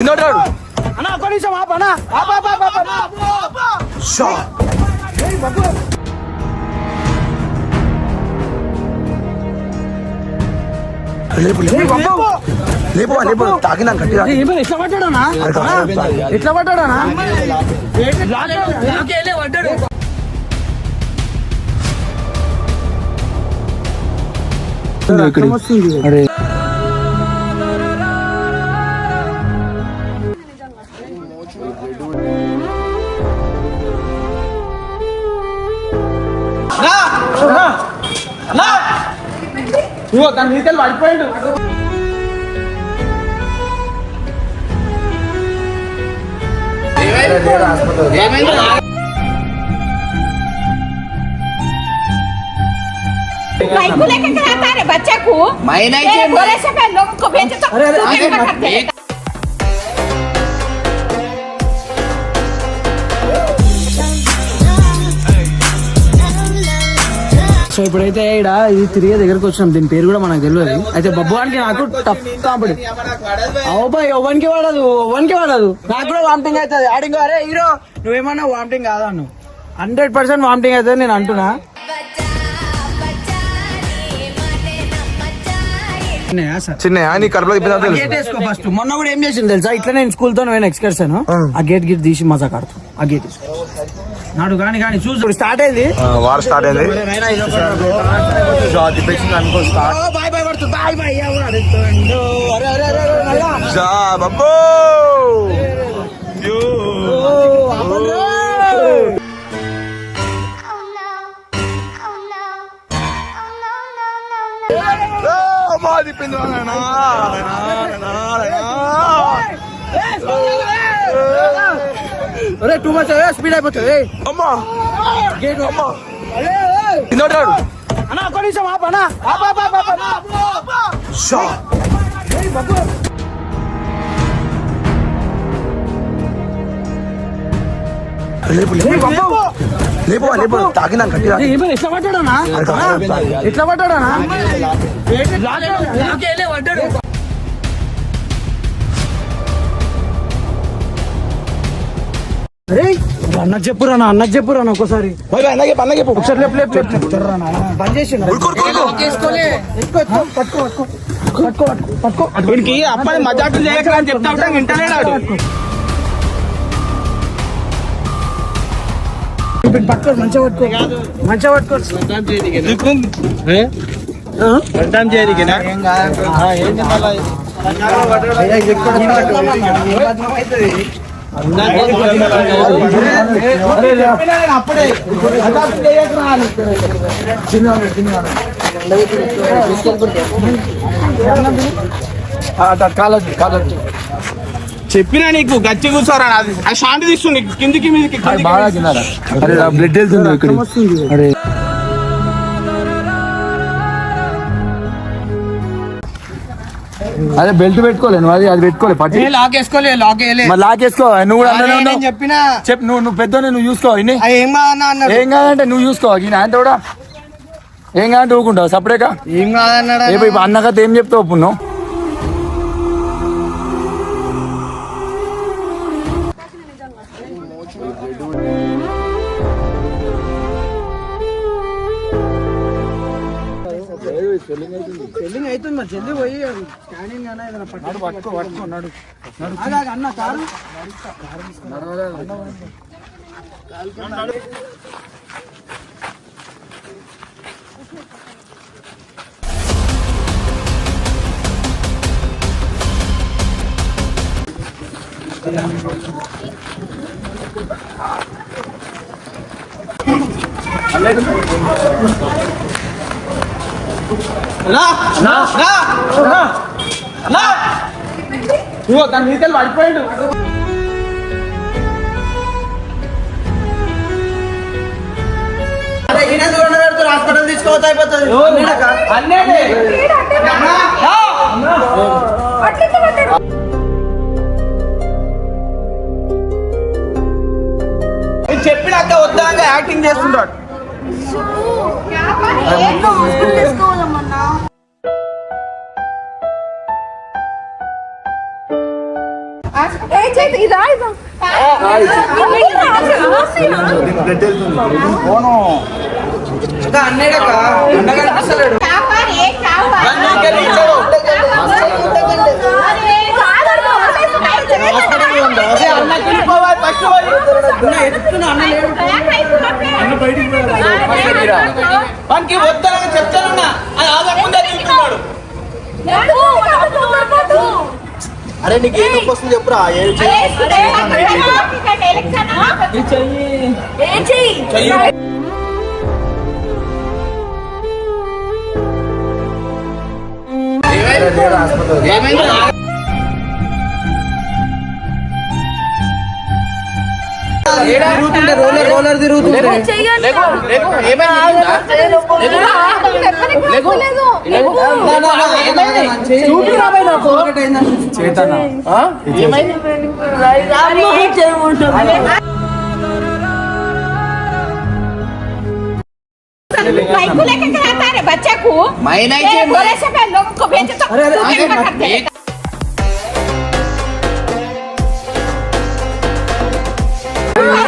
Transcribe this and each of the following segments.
తిన్నోటాడు అన్నా ఒక్క నిమిషం ఆపు అన్నా. ఆపు, ఆపు, ఆపు, ఆపు. లేపు లేపు. లేపు లేపు. తాకినా గట్టిగా? ఎట్లా పడ్డాడనా ఎట్లా పడ్డాడనా అరే. ఇగో తన మీదకెళ్ళి పడిపోయాడు भाई को लेके क्या आता है बच्चे को मैं नहीं तेरे चाहिए, बोले से पहले लोगों को भेजे तो సో ఇప్పుడైతే ఇక్కడ ఇది తిరిగే దగ్గరకు వచ్చినాం. దీని పేరు కూడా మనకు తెలియదు అయితే బబ్బువానికి నాకు టఫ్ కాంపిడి బాయ్ ఓవన్కి వాడదు ఓవన్కి వాడదు. నాకు కూడా వామిటింగ్ అవుతుంది. ఆడింగ్ అరే హీరో నువ్వేమన్నా వామిటింగ్ కాదా నువ్వు హండ్రెడ్ పర్సెంట్ వామిటింగ్ అవుతుంది నేను అంటున్నా. ఉన్నాయా సార్? చిన్న నీ కడుపులో తెలుసు. గేట్ వేసుకో ఫస్ట్ మొన్న కూడా ఏం చేసింది తెలుసా? ఇట్లా నేను స్కూల్తో పోయిన ఎక్స్కర్షన్ ఆ. గేట్ గిట్ తీసి మజా కడతాం ఆ గేట్. నాడు కానీ కానీ చూసి స్టార్ట్ అయింది? వార్ స్టార్ట్ అయింది. బాయ్ బాయ్ పడుతుంది బాయ్ బాయ్? అరే అరే అరే నాయనా, అరే టూ మచ్ స్పీడ్ అయిపోతుంది అమ్మా. గేట్. అమ్మా. తిన్నోటాడు అన్న ఒక్క నిమిషం ఆపు అన్న. ఆపు, ఆపు, ఆపు, ఆపు. లేపు లేపు. లేపు లేపు ఏమైంది? ఎట్లా పడ్డాడనా? ఎట్లా పడ్డాడనా? అరే అన్నకు చెప్పురా నా అన్నకు చెప్పురా ఒక్కసారి. ఒకసారి లేపు లేపు లేపు. చెప్పురా నా. బంద్ చేసి పట్టుకో పట్టుకో పట్టుకో పట్టుకో. అప్పని మజాకులు చేయకరా అని చెప్తా ఉంటాం వింటలేడాడు ఇప్పుడు పట్టుకో మంచిగా పట్టుకో. మంచిగా పట్టుకో. అయ్యా, ఇది ఎక్కువ అరే, రా. కాలొద్దు కాలొద్దు చెప్పినా నీకు గచ్చి కూర్చోరా. అది శాంతి తీస్తుంది కిందికి మీదకి బ్లడ్ వెళ్తుంది ఇక్కడ. అదే బెల్ట్ పెట్టుకోలే నువ్వు అది అది పెట్టుకోలే పట్టి. లాక్ వేసుకోలే లాక్ మరి లాకేసుకో నువ్వు కూడా ఉన్నావు. చెప్పినా. చెప్పు నువ్వు నువ్వు పెద్ద నువ్వు చూసుకో ఇన్ని. ఆ ఏం కాదన్నా ఏం కాదంటే నువ్వు చూసుకో ఈయన ఆయన కూడా ఏం కాదంటే ఊకుంటావు సపరేట్గా? ఏం కాదన్నాడు అన్నకత ఏం చెప్తావు ఇప్పుడు నువ్వు? చెల్లింగ్ అవుతుంది మరి చెల్లి పోయి స్కానింగ్ అన్న ఏదైనా పట్టు పట్టుకో పట్టుకో నడు ఆగు, ఆగు, అన్న కారు ఇగో తన మీదకెళ్ళి పడిపోయాడు. హాస్పిటల్ తీసుకోవచ్చు అయిపోతుంది. చెప్పినాక వద్దాక యాక్టింగ్ చేస్తుంటాడు. చేతి ఇదా ఇదా వానికి వద్దనని చెప్తానన్నా. అది ఆగకుండా తింటున్నాడు అరే నీకు ఏం నొప్పి వస్తుంది చెప్పురా? ఏం చెయ్యి. ఏమైంది? రాబాయ్ నాకు ఒకటి అయిందని. చేతన ఏమైంది बाइक को लेके क्या आता है बच्चे को मैं नहीं ये चाहिए बोले से पहले लोगों को भेजे तो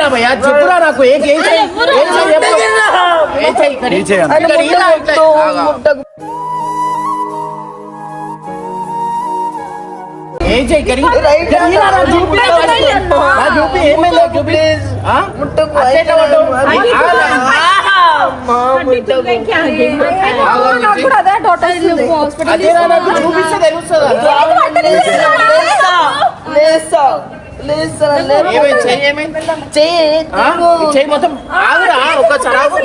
రా భయ్య చెప్పురా నాకు ఏ ఏం చేయి ఏం చేయి చెప్పు. ఏం చేయి ఇక్కడ ఏం చేయాలి? ఇక్కడ ఈడ ఇట్లా ఆగా. ఏం చేయి ఇక్కడ ఇక్కడ ఈడ రా, చూపిరా first. నా చూపి ఏమైంది నాకు చూపి ఆ? అట్లా ఎట్లా పడ్డావు? ఆగలా. నాకు కూడా అదే డౌట్ వస్తుంది హాస్పిటల్ అదే రా, నాకు చూపిస్తే తెలుస్తుందా? ఏమైంది? చెయ్యి ఏమైంది? చెయ్యి మొత్తం ఆగురా ఒక్కసారి ఆగు.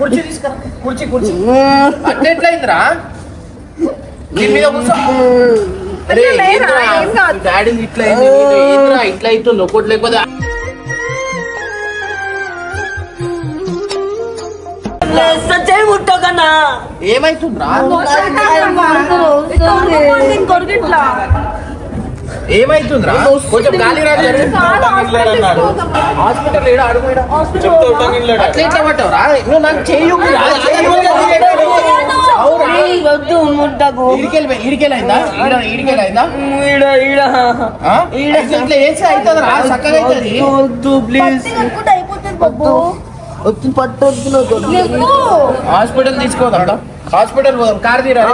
కుర్చీ తీసుకురా కుర్చీ కుర్చీ. అట్లా ఎట్లయిందిరా? దీని మీద కూర్చో? డాడీ ఇట్లా ఏంద్రా ఇట్లా అవుతుంది ఒకటి లేకపోతే చెయ్యి ముట్టకన్నా. ఏమైతుందిరా? కొంచెం గాలి రాదు హాస్పిటల్ ఏడా? అడుగు ఈడ. అట్లా ఎట్లా పట్టావురా నువ్వు నాకు చెయ్యి ఊపిరా? చెయ్యి ఊపిరా? అవురా? వద్దు ముట్టకు ఈడికెళ్ళి ఈడికెళ్ళైందా ఈడ ఈడికెళ్ళైందా? ఈడ ఈడ. ఆ? ఇట్లా ఇట్లా వేసి అవుతుందిరా చక్కగా అవుతుంది వద్దు ప్లీజ్. వద్దు పట్టొద్దు నాకు వద్దు. హాస్పిటల్ తీసుకోదాం హాస్పిటల్ పోదాం. కార్ తీరా?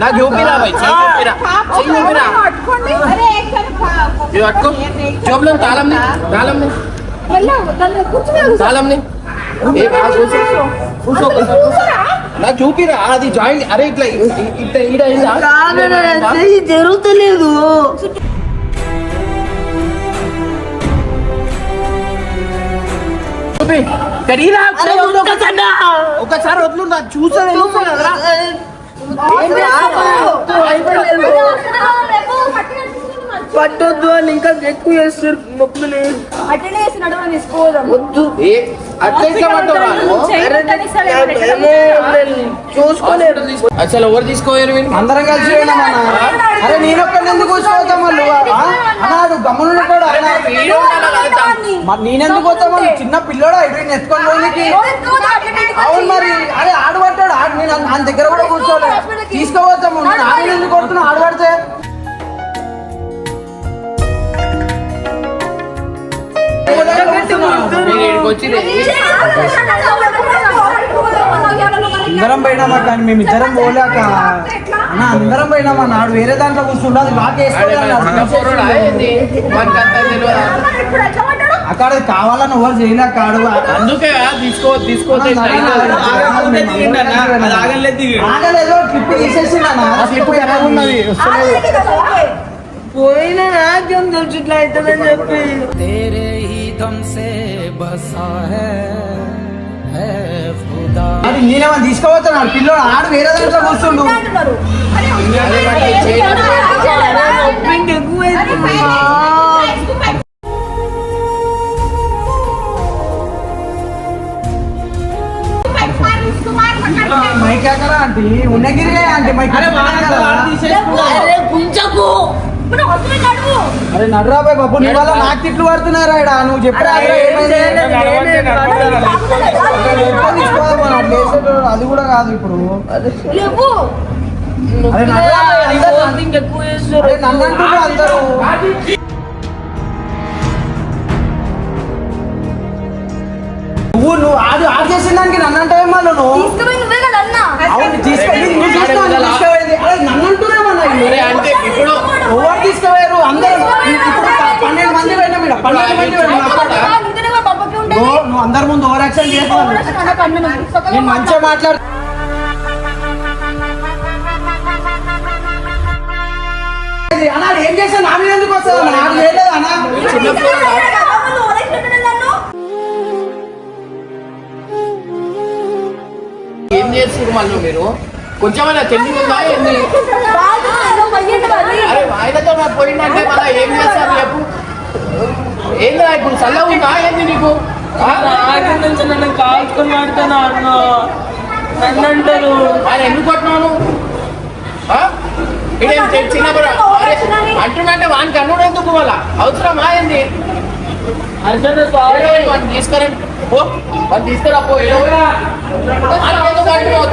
నాకు చూపిరా చూపిరా పట్టుకో జోబులో తాళం ని తాళం ని వెళ్ళావు దాన్ని కూర్చుని తాళం ని ఏ బాగా కూర్చో. నాకు చూపిరా అది జాయింట్ అరే ఇట్లా ఇట్లా ఈడ జరుగుతలేదు ఒకసారి వదులు చూసా తెలుస్తుంది కదరా పట్టొద్దు అని ఇంకా ఎక్కువ చేస్తారు నడవని తీసుకోదాం వద్దు. ఏ అట్లా నువ్వు? చూసుకోలేదు అసలు ఎవరు తీసుకోవాలి? అందరం కలిసి అరే నేను ఒక్కడిని ఎందుకు కూర్చోవద్దాం వాళ్ళు? అన్నాడు గమ్మున కూడా? మరి నేనెందుకు పోతామా చిన్న పిల్లోడా? ఇటు ఎత్తుకొని అవును మరి. అరే ఆడబడ్డాడు ఆడు నేను ఆయన దగ్గర కూడా కూర్చోలే తీసుకోవద్దాము నేను ఆడ ఎందుకు కొడుతున్నా ఆడబడితే అందరం పోయినామా కానీ మేము ఇద్దరం పోలేక. అన్న అందరం పోయినామా? నాడు వేరే దాంట్లో అది తెలియదా? అక్కడ కావాలని ఎవరు చేయలేక ఆడు. అందుకే తీసుకో. ఆగలేదు ట్రిప్ తీసేసి పోయిన నాకేం తెలుసు ఇట్లా అవుతుందని చెప్పి. तेरे ही दम से बसा है है खुदा అది నేనేమో తీసుకోబోతున్నాడు పిల్లోడు ఆడు వేరే దాంట్లో కూర్చుండు అంటున్నారు అరే నొప్పి ఎక్కువ వేస్తుంది. మైక్ ఎక్కడ ఆంటీ ఉన్నగిరి ఆంటీ మైక్ అరే నడరాబాయ్ బాబు నీ వల్ల నాకు తిట్లు పడుతున్నారా ఈడ. నువ్వు చెప్పరా అది కూడా కాదు ఇప్పుడు అరే అందరూ నువ్వు నువ్వు ఆడు ఆడు చేసిన దానికి నన్ను అంటే మళ్ళీ నువ్వు? నువ్వే తీసుకెళ్ళి నన్ను అంటున్నామన్నా అరే అంటే ఇప్పుడు ఎవరు తీసుకుపోయారు అందరూ ఇప్పుడు పన్నెండు మంది పోయినా మీరు పన్నెండు మంది నువ్వు అందరి ముందు ఓవర్ యాక్షన్ చేసుకోవాలి నేను మంచిగా మాట్లాడు. అన్నా ఏం చేసా నా మీద ఎందుకు వస్తుంది నాకు లేదు అన్నా. ఏం చేస్తారు మళ్ళీ మీరు? కొంచెమైనా తెలివి ఉందా? ఏంది ఆయనతో నాకు పోయిందంటే మళ్ళీ ఏం చేస్తారు చెప్పు? ఏందా ఇప్పుడు చల్ల ఉందా? ఏంది నీకు? ఆ? ఆగి నుంచి నన్ను కాల్చుకొని ఆడుతాను అన్న. నన్ను అంటారు ఆయన ఎందుకు కొట్టినాను? ఆ? ఈడేం చి- చిన్న బుర్ర. అరే, అంటున్నంటే వానికి అన్నుడు ఎందుకు వాళ్ళ అవసరమా ఏంది? వాడిని తీసుకురా పో.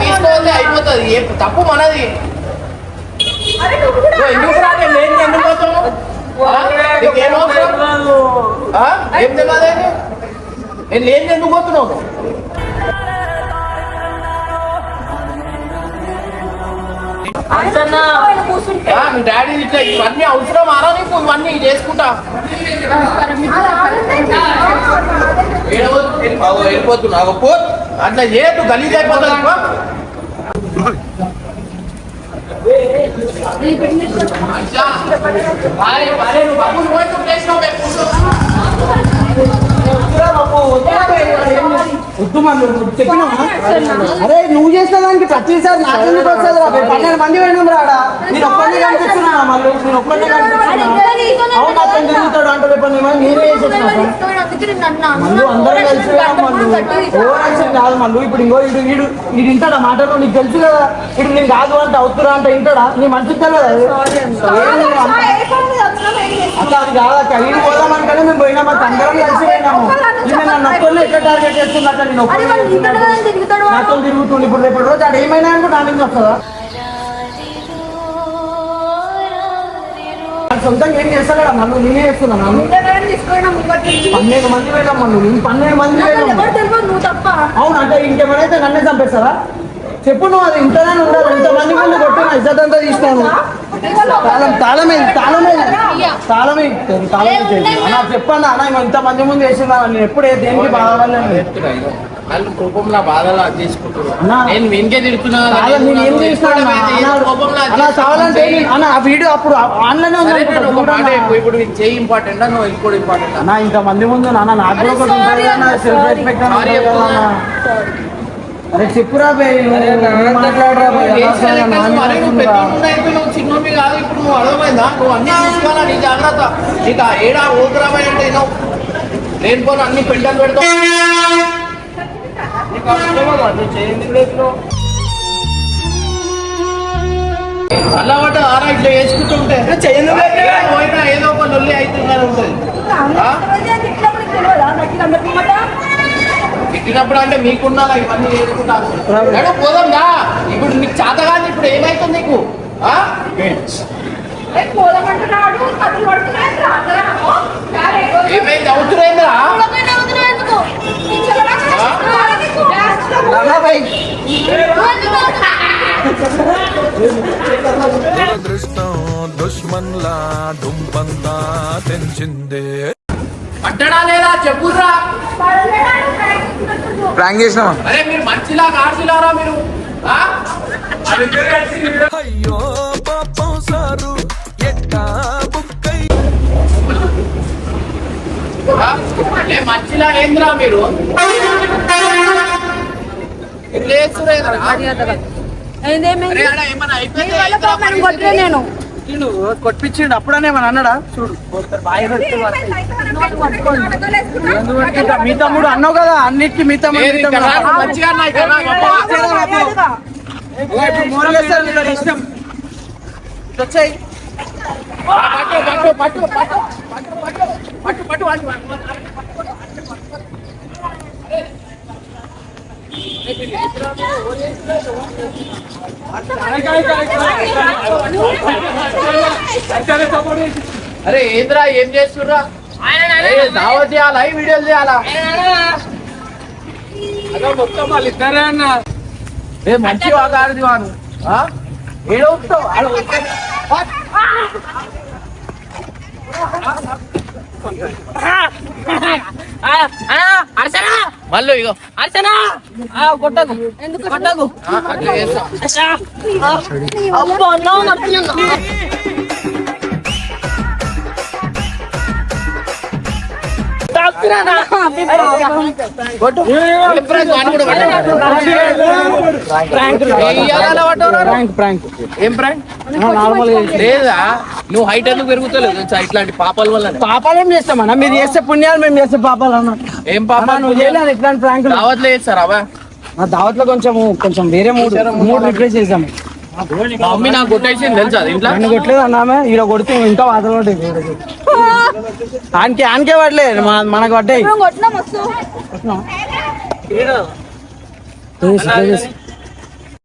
తీసుకోవాలి అయిపోతుంది. ఏ తప్పు మనది. ఎందుకు రా నేను ఎందుకు పోతావు? నీకేం అవసరం? ఏం తెలియదు నేను లేని ఎందుకు పోతున్నావు? మీ డాడీ ఇట్లా ఇవన్నీ అవసరం ఆరా నీకు? ఇవన్నీ చేసుకుంటా. వెళ్ళిపోతున్నా. పో. అట్లా చేయొద్దు గలీజ్ అయిపోతుంది పో. అచ్చా. భార్య, భార్య, నువ్వు బాబుని పోయి నువ్వు చేసినావు, రేపు కూర్చో. వద్దు అరే నువ్వు చేసిన దానికి ప్రతిసారి నాకు ఎందుకు వస్తుంది రా? పన్నెండు మంది పోయినాం రాడా నేను ఒక్కడిని కనిపిస్తున్నా మళ్ళీ నేను ఒక్కడిని కనిపిస్తున్నా అవును? అతను తిరుగుతాడు అంటే రేపు నేను నేనే మళ్ళీ మళ్ళీ కాదు మళ్ళీ ఇప్పుడు ఇంకో ఇడు వింటాడా మాటలు నీకు తెలుసు కదా. ఇటు నేను కాదు అంటే అవుతురా అంటే వింటాడా నీ తెలియదు అది. అట్లా పోదామంటేనే మేము పోయినాం అంత అందరం కలిసి పోయినాము. ఈమె నన్ను ఒక్కరిని ఎట్లా టార్గెట్ చేస్తున్నట్ట నేను. నాతో తిరుగుతుంది ఇప్పుడు రేపు రోజు అది ఏమైనా అనుకో నా మీద వస్తుందా వాడు సొంతంగా ఏం చేస్తాడా నన్ను నేనే చేస్తున్నా నన్ను పన్నెండు మంది మళ్ళీ నేను పన్నెండు మంది నువ్వు తప్ప. అవును అంటే ఇంకేమైనా నన్నే చంపేస్తారా చెప్పు నువ్వు అది ఇంతనే ఉండాలి ఇంతమంది ముందు కొట్టి నా ఇజ్జత్ అంతా తీసినాను తాళం తాళమే తాళమే తాళమే తాళమే చెప్పండి అన్న ఇంత ఇంతమంది ముందు వేసిందా? నేను ఎప్పుడు దేనికి బాధపడలేదు. వాళ్ళు కోపంలో బాధలు చేసుకుంటున్నారు. నేను వెనకే తిడుతున్నా నేను నేను ఏం చేసినా ఆ వీడియో అప్పుడు ఆన్లైన్ నేను. ఇప్పుడు నీకు చేయి ఇంపార్టెంట్ నువ్వు ఇంకోటి ఇంపార్టెంట్ అన్న. ఇంత మంది ముందు నాన్న నాకు కూడా ఒకటి ఉంటుంది సెల్ఫ్ రెస్పెక్ట్. అరే చెప్పురా మాట్లాడరా చిన్నోమి కాదు ఇప్పుడు నువ్వు అర్థమైందా? నువ్వు అన్ని చూసుకోవాలా నీ జాగ్రత్త. నీకు ఏడా ఓకురాబాయ్ అంటే నువ్వు లేనిపోను అన్ని పెంటలు పెడతావు. లేదు అల్లబట్ట ఆరా ఇట్లా వేసుకుంటుంటే. పోయినా ఏదో ఒక లొల్లి అవుతుందని ఉంటుంది? తిట్టినప్పుడు అంటే మీకున్నా ఇవన్నీ చేసుకుంటారు. నడు పోదాం దా ఇప్పుడు నీకు చేత కాదు ఇప్పుడు ఏమైతుంది నీకు? ఏమైంది బై. దురదృష్టం దుష్మన్లా డుంబంతా తెంచిందే. పట్టడా లేదా చెప్పురా? ప్రాంక్ చేసినావా అరే మీరు మంచిలా ఆర్చిలారా మీరు? అయ్యో పాపం సారు ఎట్టా బుక్కై. మంచిలా ఏంద్రా మీరు? నేను కొట్టించిండు అప్పుడనే ఏమన్నా అన్నాడా చూడు? మీ తమ్ముడు అన్నావు కదా అన్నిటికీ మీ తమ్ముడు ఇష్టం వచ్చేయ్. పట్టు, పట్టు, పట్టు, పట్టు, పట్టు, పట్టు, పట్టు, పట్టు. అరే ఏంద్రా ఏం చేస్తుర్రా? ఏ, దావత్ చేయాలా? వీడియోలు చేయాలా? అదో. మొత్తం వాళ్ళు ఇద్దరే అన్న. ఏ మంచి వాగాడిది వాను ఆ? ఏడో అర్చనా. మళ్ళీ ఇగో. అర్చనా. కొట్టకు. ఎందుకు కొట్టకు. కొట్టు ప్రాంక్? ప్రాంక్ ప్రాంక్ ప్రాంక్ లేదా? నువ్వు హైట్ ఎందుకు పెరుగుతలేదు ఇట్లాంటి పాపాల వల్ల పాపాలు ఏం చేస్తామన్నా మీరు చేస్తే పుణ్యాలు మేము చేస్తే పాపాలు అన్న. ఏం పాపాలు? నువ్వు చేయలేదు ఇట్లాంటి ప్రాంకులు దావత్లో చేస్తారా అబ్బా నా దావత్లో కొంచెం కొంచెం వేరే మూడు మూడు? రిప్లేస్ చేసాము మా మమ్మీ నాకు కొట్టేసింది తెలుసా అది ఇంట్లో? నన్ను కొట్టలేదు అన్నామే ఈడ కొడితే ఇంకా పడ్డాయి. ఆనకే ఆనకే పడలేదు మనకు పడ్డాయి.